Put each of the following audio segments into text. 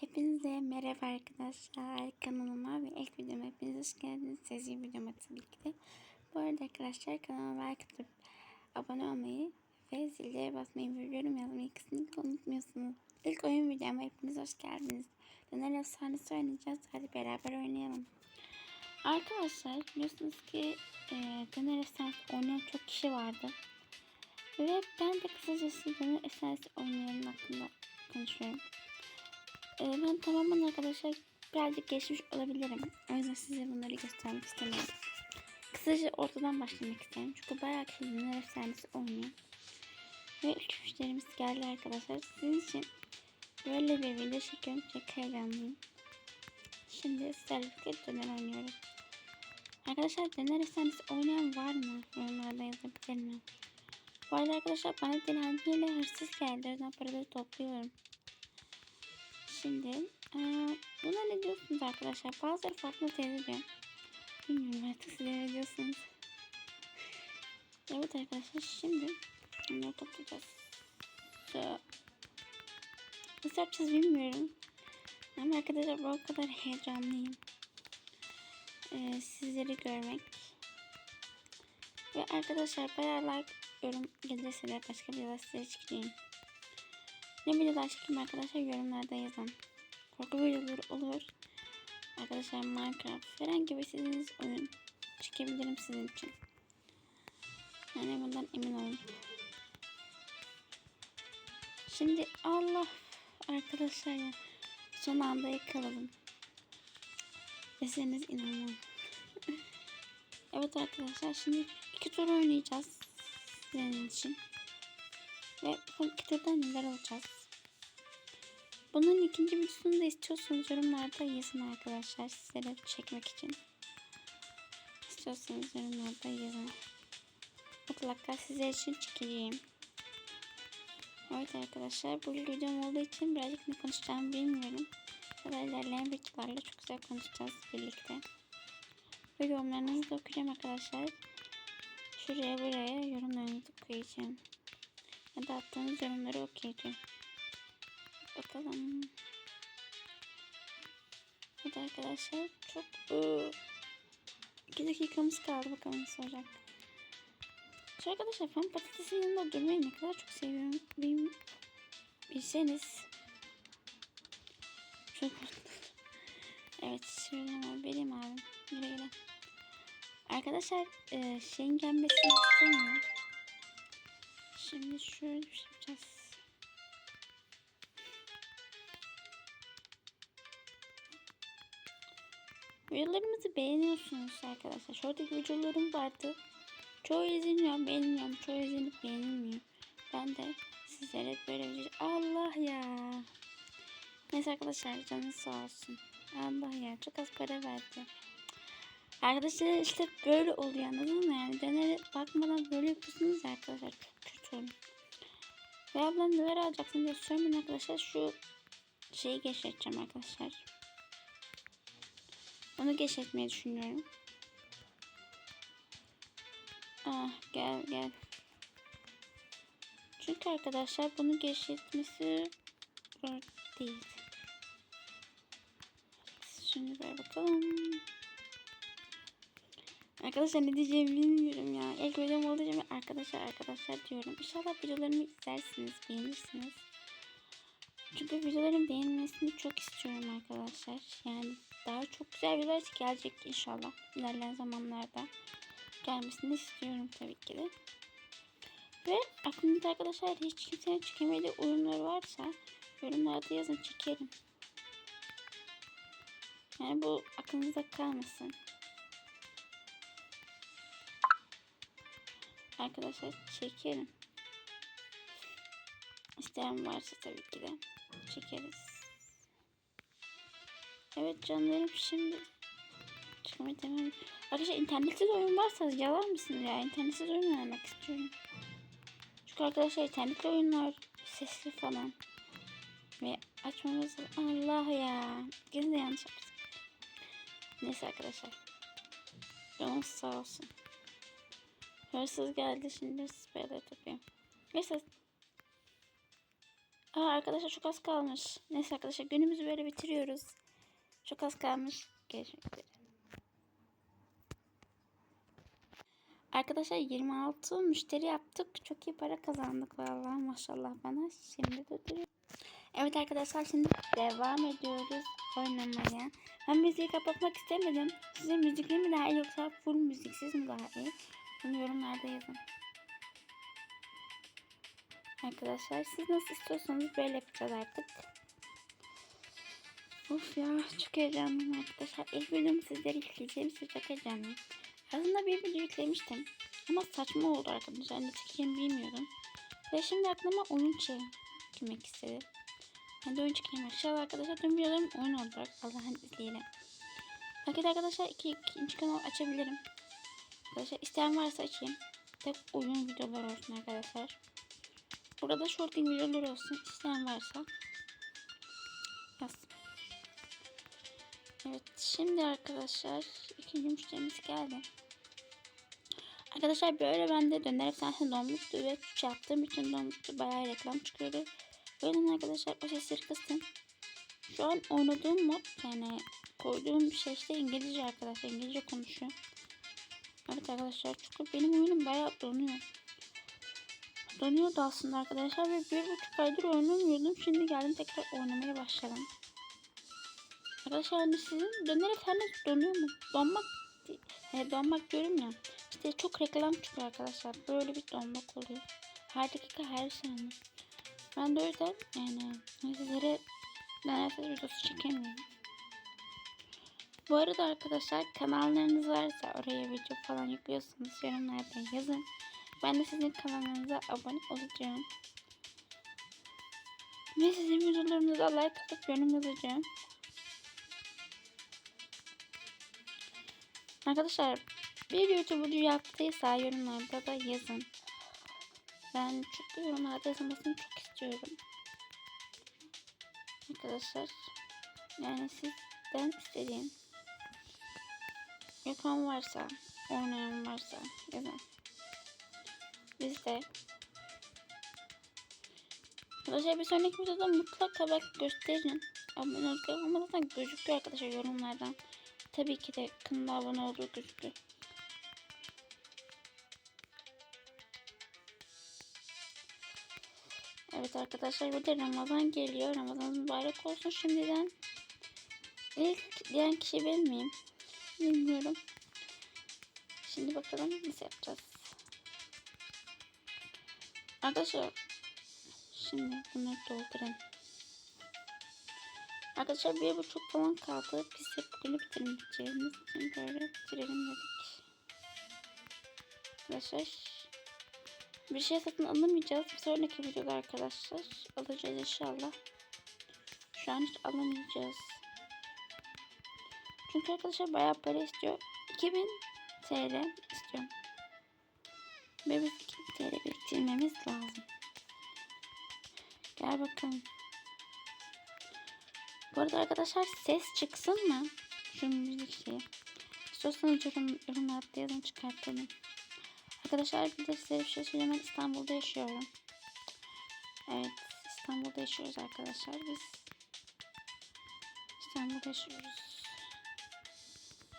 Hepinize merhaba arkadaşlar. Kanalıma ve ilk videoma hepiniz hoş geldiniz. Sezgi videoma tabii ki de. Bu arada arkadaşlar kanalıma like atıp abone olmayı ve zile basmayı ve yorum yazmayı kesinlikle unutmuyorsunuz. İlk oyun videoma hepiniz hoş geldiniz. Döner efsanesi oynayacağız. Hadi beraber oynayalım. Arkadaşlar biliyorsunuz ki e, Döner efsanesi oynayan çok kişi vardı. Ve ben de kısacası Döner efsanesi oynayanın hakkında konuşuyorum. Ee, ben tamamen arkadaşlar birazcık geçmiş olabilirim. O yüzden size bunları göstermek istemiyorum. Kısaca ortadan başlamak isterim. Çünkü bayağı kişinin efsanesi oynuyor. Ve üç müşterimiz geldi arkadaşlar. Sizin için böyle bir video çekiyorum. Çok heyecanlıyım. Şimdi sizlerle döner oynuyoruz. Arkadaşlar döner efsanesi oynayan var mı? Yorumlarda yazabilir mi? Bu arada arkadaşlar bana dilenciyle hırsız geldi. O yüzden paraları topluyorum. Şimdi eee, buna ne diyorsunuz arkadaşlar? Bazıları farklı teyze diyor. Bilmiyorum artık siz ne diyorsunuz. Evet arkadaşlar şimdi bunları toplayacağız. So, nasıl yapacağız bilmiyorum. Ama arkadaşlar bu kadar heyecanlıyım. Eee, sizleri görmek. Ve arkadaşlar bayağı like yorum gelirse de başka videolar size çıkacağım. Ne videolar çekeyim arkadaşlar yorumlarda yazın. Korku videoları olur. Arkadaşlar Minecraft herhangi bir istediğiniz oyun çekebilirim sizin için. Yani bundan emin olun. Şimdi Allah arkadaşlar ya son anda yakaladım. Deseniz inanmam. evet arkadaşlar şimdi iki tur oynayacağız sizin için. Ve bu iki turda neler olacağız? Bunun ikinci videosunu da istiyorsanız yorumlarda yazın arkadaşlar sizlere çekmek için. İstiyorsanız yorumlarda yazın. Mutlaka sizler için çekeceğim. Evet arkadaşlar bu videom olduğu için birazcık ne konuşacağımı bilmiyorum. Kadar ilerleyen videolarla çok güzel konuşacağız birlikte. Ve yorumlarınızı da okuyacağım arkadaşlar. Şuraya buraya yorumlarınızı koyacağım. Ya da attığınız yorumları okuyacağım. Bakalım. Hadi arkadaşlar çok ıı, iki dakikamız kaldı bakalım nasıl olacak. Şu arkadaşlar ben patatesin yanında durmayı ne kadar çok seviyorum. Benim bilseniz. Çok. Evet şöyle ama benim abim. Güle güle. Arkadaşlar e, şeyin gelmesini istemiyorum. Şimdi şöyle bir şey yapacağız. Videolarımızı beğeniyorsunuz arkadaşlar. Şuradaki videolarım vardı. Çoğu izleniyor, beğenmiyorum. Çoğu izlenip beğenilmiyor. Ben de sizlere böyle bir Allah ya. Neyse arkadaşlar canınız sağ olsun. Allah ya çok az para verdi. Arkadaşlar işte böyle oluyor anladın mı? Yani denere bakmadan böyle yapıyorsunuz ya arkadaşlar. Çok kötü. Ve ablam neler alacaksın diye sormayın arkadaşlar. Şu şeyi geçireceğim arkadaşlar. Onu geçirtmeyi düşünüyorum. Ah gel gel. Çünkü arkadaşlar bunu geçirtmesi değil. Şimdi böyle bakalım. Arkadaşlar ne diyeceğimi bilmiyorum ya. İlk videom olduğu için arkadaşlar arkadaşlar diyorum. İnşallah videolarımı izlersiniz, beğenirsiniz. Çünkü videoların beğenmesini çok istiyorum arkadaşlar. Yani daha çok güzel videolar gelecek inşallah. İlerleyen zamanlarda gelmesini istiyorum tabii ki de. Ve aklınızda arkadaşlar hiç kimsenin çekemediği oyunlar varsa yorumlarda yazın çekerim. Yani bu aklınızda kalmasın. Arkadaşlar çekerim. İsteyen varsa tabii ki de çekeriz. Evet canlarım şimdi çıkmayı. Arkadaşlar internetsiz oyun varsa yalar mısınız ya? İnternetsiz oyun oynamak istiyorum. Çünkü arkadaşlar internetli oyunlar sesli falan. Ve açmamız Allah ya. Gene de yanlış yaptık. Neyse arkadaşlar. Canınız sağ olsun. Hırsız geldi şimdi spare'ları toplayayım. Neyse. Aa arkadaşlar çok az kalmış. Neyse arkadaşlar günümüzü böyle bitiriyoruz. Çok az kalmış. Üzere. Arkadaşlar 26 müşteri yaptık. Çok iyi para kazandık vallahi maşallah bana. Şimdi de. Evet arkadaşlar şimdi devam ediyoruz oynamaya. Ben müziği kapatmak istemedim. Size müzikli mi daha iyi yoksa full müziksiz mi daha iyi? Bunu yorumlarda yazın. Arkadaşlar siz nasıl istiyorsanız böyle yapacağız artık. Of ya çok heyecanlıyım arkadaşlar. İlk videomu sizlere yükleyeceğim için çok heyecanlıyım. Aslında bir video yüklemiştim. Ama saçma oldu arkadaşlar. Ne çekeceğimi bilmiyordum. Ve şimdi aklıma oyun çekmek istedim. Ben de oyun çekeyim. İnşallah arkadaşlar tüm videolarım oyun olacak. Allah'ın izniyle. Belki arkadaşlar iki, ikinci kanal açabilirim. Arkadaşlar isteyen varsa açayım. Tek oyun videoları olsun arkadaşlar. Burada shorting videoları olsun. İsteyen varsa Evet şimdi arkadaşlar ikinci müşterimiz geldi. Arkadaşlar böyle bende döner efsanesi donmuştu ve tuş yaptığım için donmuştu. Bayağı reklam çıkıyordu. Böyle arkadaşlar o sesleri kıstım. Şu an oynadığım mod yani koyduğum şey işte İngilizce arkadaşlar. İngilizce konuşuyor. Evet arkadaşlar çünkü benim oyunum bayağı donuyor. Donuyordu aslında arkadaşlar ve bir buçuk aydır oynamıyordum. Şimdi geldim tekrar oynamaya başladım. Arkadaşlar hani sizin döner efendiniz donuyor mu? Donmak e, donmak diyorum ya. İşte çok reklam çıkıyor arkadaşlar. Böyle bir donmak oluyor. Her dakika her saniye. Ben de o yüzden yani sizlere neredeyse videosu çekemiyorum. Bu arada arkadaşlar kanallarınız varsa oraya video falan yüklüyorsanız yorumlarda yazın. Ben de sizin kanalınıza abone olacağım. Ve sizin videolarınıza like atıp yorum yazacağım. Arkadaşlar bir YouTuber yaptıysa yorumlarda da yazın. Ben çok yorumlarda yazılmasını çok istiyorum. Arkadaşlar yani sizden istediğim yapan varsa oynayan varsa yazın. Biz de Arkadaşlar bir sonraki videoda mutlaka bak gösterin. Abone olmayı ama zaten gözüküyor arkadaşlar yorumlardan. Tabii ki de kanala abone olduğu gözüküyor. Evet arkadaşlar burada Ramazan geliyor. Ramazan mübarek olsun şimdiden. İlk diyen kişi ben miyim? Bilmiyorum. Şimdi bakalım nasıl yapacağız. Arkadaşlar şimdi bunları doldurayım. Arkadaşlar bir buçuk falan kaldı. Biz de bugünü bitirmeyeceğimiz için böyle bitirelim dedik. Arkadaşlar bir şey satın alamayacağız. Bir sonraki videoda arkadaşlar alacağız inşallah. Şu an hiç alamayacağız. Çünkü arkadaşlar bayağı para istiyor. 2000 TL istiyorum. Biz 2000 TL biriktirmemiz lazım. Gel bakalım. Bu arada arkadaşlar ses çıksın mı? Şu müzik şeyi. İstiyorsanız yorum, yorumlarda yazın çıkartalım. Arkadaşlar bir de size bir şey söyleyeyim. Ben İstanbul'da yaşıyorum. Evet İstanbul'da yaşıyoruz arkadaşlar biz. İstanbul'da yaşıyoruz.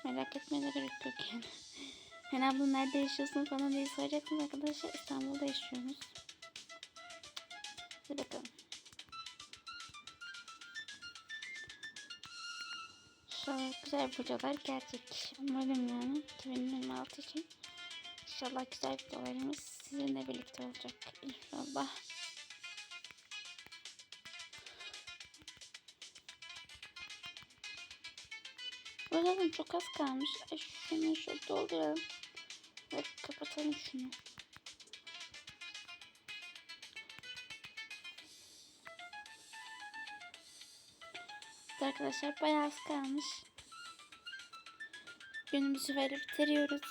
Merak etmeye gerek yok yani. Hani abla nerede yaşıyorsun falan diye soracaksınız arkadaşlar. İstanbul'da yaşıyoruz. Güzel videolar gelecek. Umarım yani 2026 için. İnşallah güzel videolarımız sizinle birlikte olacak. İnşallah. Bakalım çok az kalmış. Ay şunu şu dolduralım. Ve kapatalım şunu. Arkadaşlar bayağı az kalmış. Günümüzü böyle bitiriyoruz.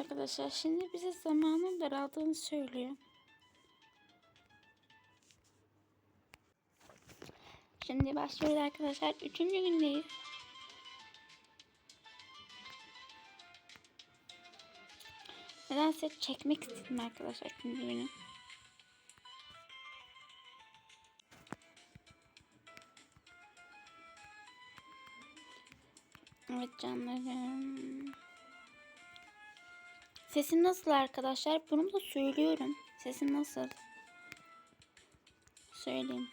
Arkadaşlar şimdi bize zamanın daraldığını söylüyor. Şimdi başlıyoruz arkadaşlar. Üçüncü gündeyiz. Nedense çekmek istedim arkadaşlar ikinci günü. Evet canlarım. Sesim nasıl arkadaşlar? Bunu da söylüyorum. Sesim nasıl? Söyleyeyim.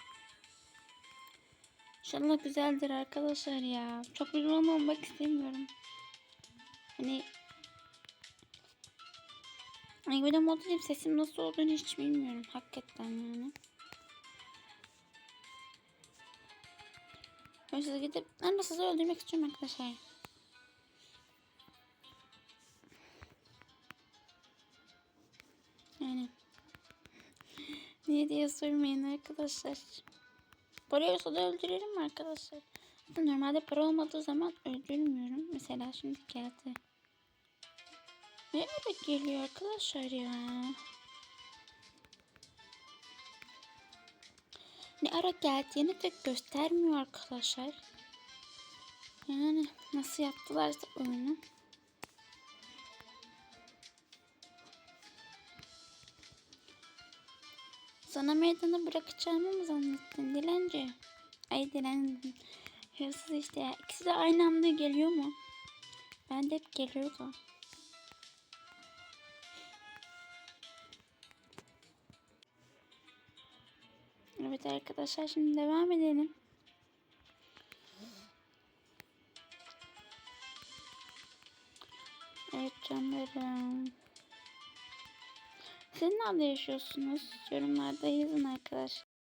İnşallah güzeldir arkadaşlar ya. Çok bir olmak istemiyorum. Hani Ay bir de modelim sesim nasıl olduğunu hiç bilmiyorum. Hakikaten yani. Hırsız gidip ben de sizi öldürmek istiyorum arkadaşlar. Yani. Niye diye sormayın arkadaşlar. Para olsa da öldürelim arkadaşlar. Normalde para olmadığı zaman öldürmüyorum. Mesela şimdi geldi. Ne öyle geliyor arkadaşlar ya? Ne ara geldiğini de göstermiyor arkadaşlar. Yani nasıl yaptılarsa oyunu. Sana meydanı bırakacağımı mı zannettin dilenci? Ay dilenci. Hırsız işte ya. İkisi de aynı anda geliyor mu? Ben de hep geliyordu. Evet arkadaşlar şimdi devam edelim. Evet canlarım. Siz nerede yaşıyorsunuz? Yorumlarda yazın arkadaşlar.